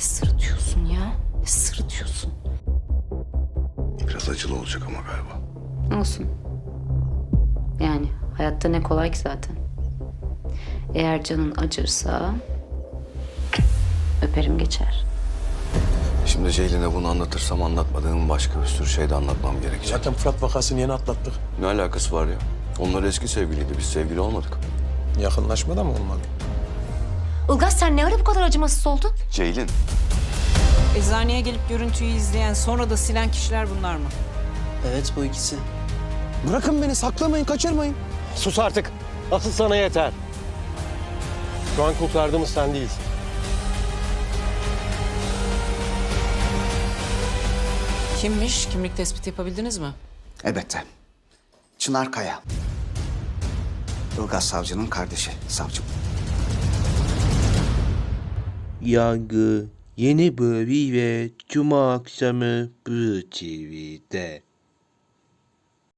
Ne sırıtıyorsun ya? Ne sırıtıyorsun? Biraz acılı olacak ama galiba. Olsun. Yani hayatta ne kolay ki zaten. Eğer canın acırsa öperim geçer. Şimdi Ceylin'e bunu anlatırsam anlatmadığım başka bir sürü şey de anlatmam gerekecek. Zaten Fırat vakasını yeni atlattık. Ne alakası var ya? Onlar eski sevgiliydi. Biz sevgili olmadık. Yakınlaşma da mı olmadı? Ilgaz sen ne ara bu kadar acımasız oldun? Ceylin. Eczaneye gelip görüntüyü izleyen sonra da silen kişiler bunlar mı? Evet bu ikisi. Bırakın beni saklamayın kaçırmayın. Sus artık. Asıl sana yeter. Şu an kurtardığımız sen değilsin. Kimmiş? Kimlik tespiti yapabildiniz mi? Elbette. Çınar Kaya. Ilgaz Savcı'nın kardeşi savcım. Yangı yeni bölümüyle Cuma akşamı Blue TV'de.